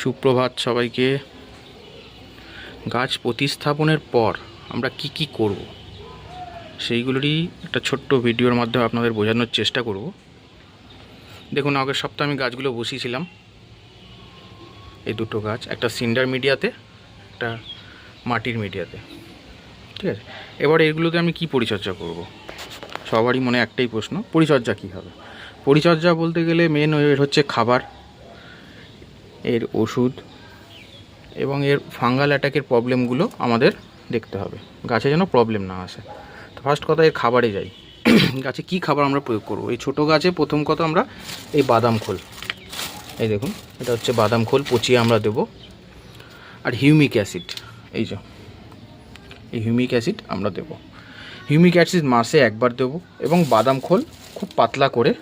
সুপ্রভাত সবাইকে। গাছ প্রতিস্থাপনের পর আমরা কি কি করব? সেইগুলোরই একটা ছোট্ট ভিডিওর মাধ্যমে আপনাদের বোঝানোর চেষ্টা করব। দেখুন, আগের সপ্তাহে আমি গাছগুলো বসিয়েছিলাম। এই দুটো গাছ, একটা সিন্ডার মিডিয়াতে, একটা মাটির মিডিয়াতে। ঠিক আছে? এবার এগুলোতে আমি কি পরিচর্যা করব? সবারই মনে একটাই প্রশ্ন, পরিচর্যা কী হবে? পরিচর্যা বলতে গেলে মেন হচ্ছে খাবার। এর ওষুধ এবং এর ফাঙ্গাল অ্যাটাকের প্রবলেমগুলো আমাদের দেখতে হবে। গাছে যেন প্রবলেম না আসে। তো ফার্স্ট কথা, এর খাবারে যাই। গাছে কি খাবার আমরা প্রয়োগ করব? এই ছোটো গাছে প্রথম কথা আমরা এই বাদাম খোল। এই দেখুন, এটা হচ্ছে বাদাম খোল, পচিয়ে আমরা দেব। আর হিউমিক অ্যাসিড, এই যে, এই হিউমিক অ্যাসিড আমরা দেব। হিউমিক অ্যাসিড মাসে একবার দেব এবং বাদাম খোল খুব পাতলা করে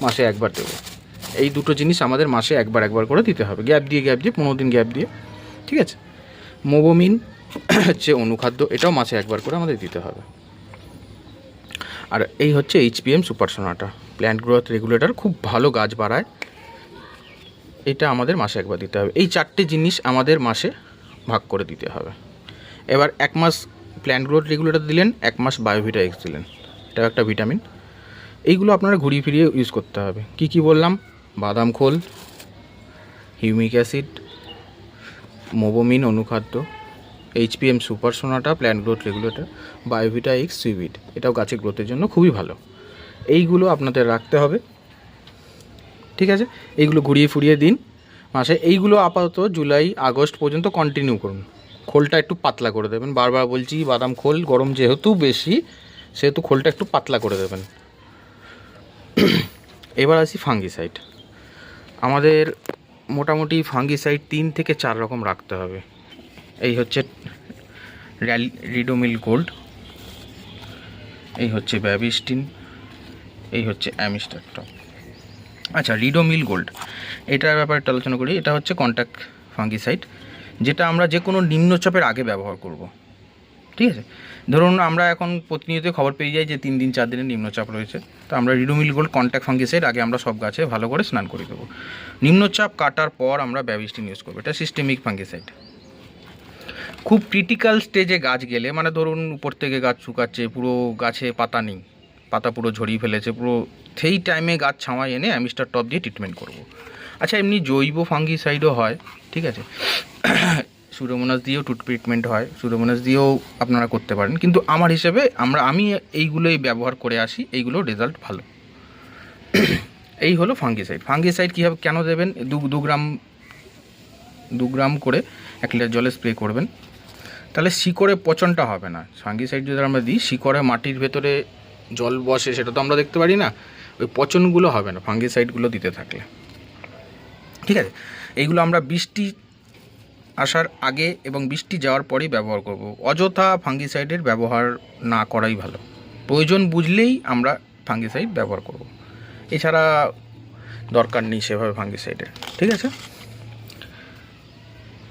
মাসে একবার দেবো। এই দুটো জিনিস আমাদের মাসে একবার একবার করে দিতে হবে। গ্যাপ দিয়ে গ্যাপ দিয়ে, পনেরো দিন গ্যাপ দিয়ে, ঠিক আছে? মোবোমিন হচ্ছে অনুখাদ্য, এটাও মাসে একবার করে আমাদের দিতে হবে। আর এই হচ্ছে HPM super Sonata plant growth regulator খুব ভালো গাছ বাড়ায়। এটা আমাদের মাসে একবার দিতে হবে। এই চারটে জিনিস আমাদের মাসে ভাগ করে দিতে হবে। এবার এক মাস প্ল্যান্ট গ্রোথ রেগুলেটর দিলেন, এক মাস বায়োভিটা এক্স দিলেন। এটাও একটা ভিটামিন এইগুলো আপনারা ঘুরিয়ে ফিরিয়ে ইউজ করতে হবে। কি কি বললাম? বাদাম খোল, হিউমিক অ্যাসিড, মোবোমিন অনুখাদ্য, HPM super Sonata, plant growth regulator, Biovita X, সুইভিট। এটাও গাছের গ্রোথের জন্য খুবই ভালো। এইগুলো আপনাদের রাখতে হবে। ঠিক আছে? এইগুলো ঘুরিয়ে ফুরিয়ে দিন। মাসে এইগুলো আপাতত জুলাই, আগস্ট পর্যন্ত কন্টিনিউ করুন। খোলটা একটু পাতলা করে দেবেন। বারবার বলছি, বাদাম খোল, গরম যেহেতু বেশি, সেহেতু খোলটা একটু পাতলা করে দেবেন। এবার আসি ফাঙ্গিসাইড। আমাদের মোটামুটি ফাঙ্গিসাইড তিন থেকে চার রকম রাখতে হবে। এই হচ্ছে রিডোমিল গোল্ড এই হচ্ছে ব্যাবিস্টিন এই হচ্ছে অ্যামিস্টারটপ আচ্ছা রিডোমিল গোল্ড এটার ব্যাপারে আলোচনা করি। এটা হচ্ছে কন্ট্যাক্ট ফাঙ্গিসাইড যেটা আমরা যে কোনো নিম্নচাপের আগে ব্যবহার করব। ঠিক আছে? ধরুন আমরা এখন প্রতিনিয়ত খবর পেয়ে যাই যে তিন দিন, চার দিনের নিম্নচাপ রয়েছে। তো আমরা রিডোমিল গোল্ড কন্ট্যাক্ট ফাঙ্গিসাইড আগে আমরা সব গাছে ভালো করে স্নান করে দেবো। নিম্নচাপ কাটার পর আমরা ব্যাবিস্টিন ইউজ করব। এটা সিস্টেমিক ফাঙ্গিসাইড খুব ক্রিটিক্যাল স্টেজে গাছ গেলে মানে ধরুন উপর থেকে গাছ শুকাচ্ছে, পুরো গাছে পাতা নেই, পাতা পুরো ঝরিয়ে ফেলেছে, পুরো সেই টাইমে গাছ ছাওয়ায় এনে অ্যামিস্টার টপ দিয়ে ট্রিটমেন্ট করব। আচ্ছা এমনি জৈব ফাঙ্গিসাইডও হয়, ঠিক আছে? সুডোমোনাস দিয়েও টুট ট্রিটমেন্ট হয় সুডোমোনাস দিয়েও আপনারা করতে পারেন। কিন্তু আমার হিসেবে আমরা, আমি এইগুলোই ব্যবহার করে আসি এইগুলোর রেজাল্ট ভালো। এই হলো ফাঙ্গিসাইড ফাঙ্গিসাইড কীভাবে, কেন দেবেন? দু দু গ্রাম দু গ্রাম করে এক লিটার জলে স্প্রে করবেন। তাহলে শিকড়ে পচনটা হবে না। ফাঙ্গিসাইড যদি আমরা দিই, শিকড়ে মাটির ভেতরে জল বসে, সেটা তো আমরা দেখতে পারি না, ওই পচনগুলো হবে না ফাঙ্গিসাইডগুলো দিতে থাকলে। ঠিক আছে? এইগুলো আমরা বৃষ্টি আসার আগে এবং বৃষ্টি যাওয়ার পরেই ব্যবহার করব। অযথা ফাঙ্গিসাইডের ব্যবহার না করাই ভালো। প্রয়োজন বুঝলেই আমরা ফাঙ্গিসাইড ব্যবহার করব। এছাড়া দরকার নেই সেভাবে ফাঙ্গিসাইডের ঠিক আছে?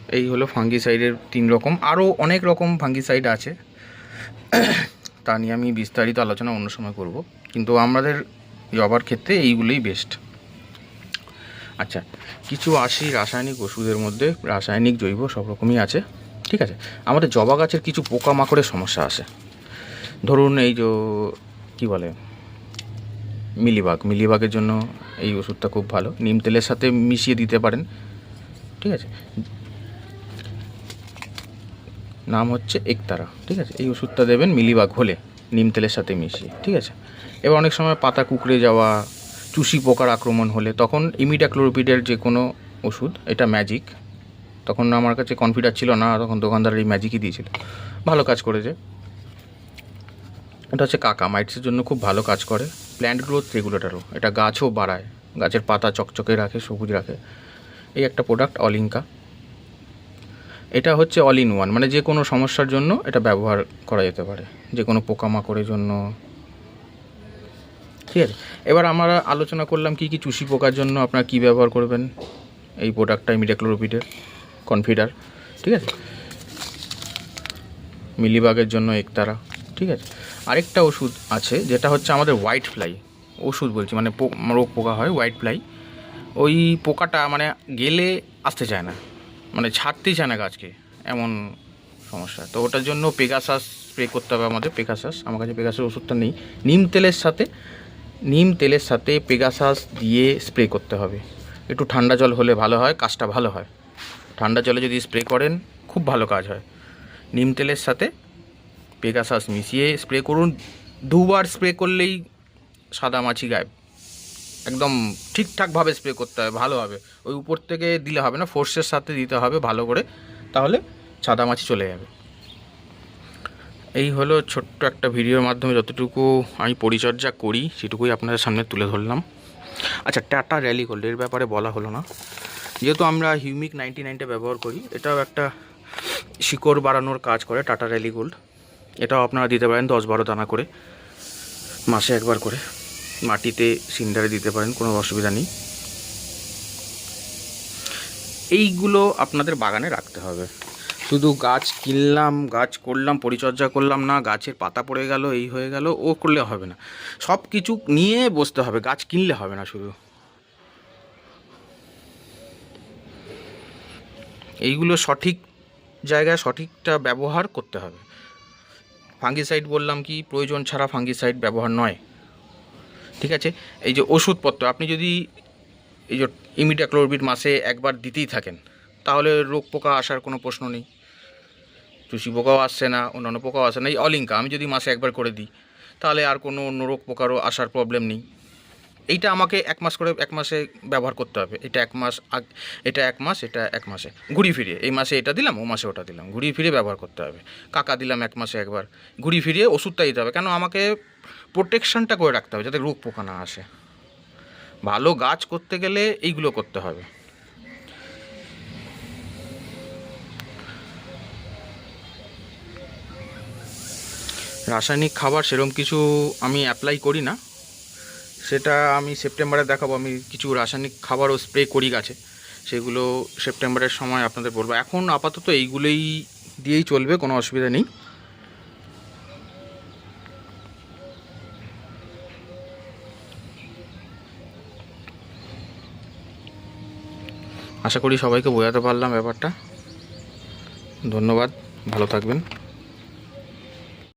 এই হলো ফাঙ্গিসাইডের তিন রকম। আরও অনেক রকম ফাঙ্গিসাইড আছে। তা নিয়ে আমি বিস্তারিত আলোচনা অন্য সময় করব। কিন্তু আমাদের জবার ক্ষেত্রে এইগুলোই বেস্ট আচ্ছা কিছু আসি রাসায়নিক ওষুধের মধ্যে রাসায়নিক জৈব সব রকমই আছে, ঠিক আছে? আমাদের জবা গাছের কিছু পোকামাকড়ের সমস্যা আছে। ধরুন এই যে, কী বলে, মিলিবাগ, মিলিবাগের জন্য এই ওষুধটা খুব ভালো। নিম তেলের সাথে মিশিয়ে দিতে পারেন, ঠিক আছে? নাম হচ্ছে একতারা, ঠিক আছে? এই ওষুধটা দেবেন মিলিবাগ হলে, নিম তেলের সাথে মিশিয়ে, ঠিক আছে? এবার অনেক সময় পাতা কুকড়ে যাওয়া চুষি পোকার আক্রমণ হলে তখন ইমিডাক্লোরোপিডের যে কোনো ওষুধ, এটা ম্যাজিক তখন আমার কাছে কনফিডার ছিল না, তখন দোকানদার এই ম্যাজিকই দিয়েছিল। ভালো কাজ করেছে। এটা হচ্ছে কাকা মাইটসের জন্য খুব ভালো কাজ করে। প্ল্যান্ট গ্রোথ রেগুলেটারও এটা গাছও বাড়ায়। গাছের পাতা চকচকে রাখে, সবুজ রাখে। এই একটা প্রোডাক্ট অলিঙ্কা এটা হচ্ছে অল ইন ওয়ান মানে যে কোনো সমস্যার জন্য এটা ব্যবহার করা যেতে পারে। যে কোনো পোকামাকড়ের জন্য ঠিক আছে এবার আমরা আলোচনা করলাম কি কি চুষি পোকার জন্য আপনারা কী ব্যবহার করবেন এই প্রোডাক্টটা মিডাক্লোরোপিডের কনফিডার, ঠিক আছে? মিলিবাগের জন্য একতারা, ঠিক আছে? আরেকটা ওষুধ আছে যেটা হচ্ছে আমাদের হোয়াইট ফ্লাই, ওষুধ বলছি মানে রোগ পোকা হয় হোয়াইট ফ্লাই। ওই পোকাটা মানে গেলে আসতে চায় না মানে ছাড়তেই চায় না গাছকে, এমন সমস্যা। তো ওটার জন্য পেগাসাস স্প্রে করতে হবে আমাদের পেগাসাস আমার কাছে পেগাসাস ওষুধটা নেই। নিম তেলের সাথে নিম তেলের সাথে পেগাসাস দিয়ে স্প্রে করতে হবে। একটু ঠান্ডা জল হলে ভালো হয়, কাজটা ভালো হয়। ঠান্ডা জলে যদি স্প্রে করেন, খুব ভালো কাজ হয়। নিম তেলের সাথে পেগাসাস মিশিয়ে স্প্রে করুন। দুবার স্প্রে করলেই সাদা মাছি গায়েব। একদম ঠিকঠাকভাবে স্প্রে করতে হবে, ভালো হবে। ওই উপর থেকে দিলে হবে না, ফোর্সের সাথে দিতে হবে ভালো করে, তাহলে সাদা মাছি চলে যাবে। এই হলো ছোট্ট একটা ভিডিওর মাধ্যমে যতটুকু আমি পরিচর্যা করি, সেটুকুই আপনাদের সামনে তুলে ধরলাম। আচ্ছা টাটা র্যালি গোল্ডের ব্যাপারে বলা হলো না। যেহেতু আমরা হিউমিক নাইনটি নাইনটা ব্যবহার করি, এটাও একটা শিকড় বাড়ানোর কাজ করে টাটা র্যালি গোল্ড। এটাও আপনারা দিতে পারেন দশ বারো দানা করে, মাসে একবার করে। মাটিতে সিন্ডারে দিতে পারেন, কোনো অসুবিধা নেই। এইগুলো আপনাদের বাগানে রাখতে হবে। শুধু গাছ কিনলাম, গাছ করলাম, পরিচর্যা করলাম না, গাছের পাতা পড়ে গেল, এই হয়ে গেল, ও করলে হবে না। সব কিছু নিয়ে বসতে হবে, গাছ কিনলে হবে না শুধু। এইগুলো সঠিক জায়গায় সঠিকটা ব্যবহার করতে হবে। ফাঙ্গিসাইড বললাম কি, প্রয়োজন ছাড়া ফাঙ্গিসাইড ব্যবহার নয়। ঠিক আছে? এই যে ওষুধপত্র, আপনি যদি এই যে ইমিডাক্লোরবিট মাসে একবার দিতেই থাকেন, তাহলে রোগ পোকা আসার কোনো প্রশ্ন নেই। চুষি পোকাও আসছে না, অন্যান্য পোকাও আসে না। এই অলিঙ্কা, আমি যদি মাসে একবার করে দিই, তাহলে আর কোনো অন্য রোগ পোকারও আসার প্রবলেম নেই। এইটা আমাকে এক মাস করে, এক মাসে ব্যবহার করতে হবে। এটা এক মাস আগ, এটা এক মাস, এটা এক মাসে। ঘুরিয়ে ফিরিয়ে, এই মাসে এটা দিলাম, ও মাসে ওটা দিলাম। ঘুরিয়ে ফিরিয়ে ব্যবহার করতে হবে। কাকা দিলাম এক মাসে একবার। ঘুরিয়ে ফিরিয়ে ওষুধটা দিতে হবে। কেন আমাকে প্রোটেকশানটা করে রাখতে হবে, যাতে রোগ পোকা না আসে। ভালো গাছ করতে গেলে এইগুলো করতে হবে। রাসায়নিক খাবার সেরকম কিছু আমি অ্যাপ্লাই করি না। সেটা আমি সেপ্টেম্বরে দেখাবো। আমি কিছু রাসায়নিক খাবারও স্প্রে করি গাছে। সেগুলো সেপ্টেম্বরের সময় আপনাদের বলব। এখন আপাতত এইগুলোই দিয়েই চলবে, কোনো অসুবিধা নেই। আশা করি সবাইকে বোঝাতে পারলাম ব্যাপারটা। ধন্যবাদ, ভালো থাকবেন।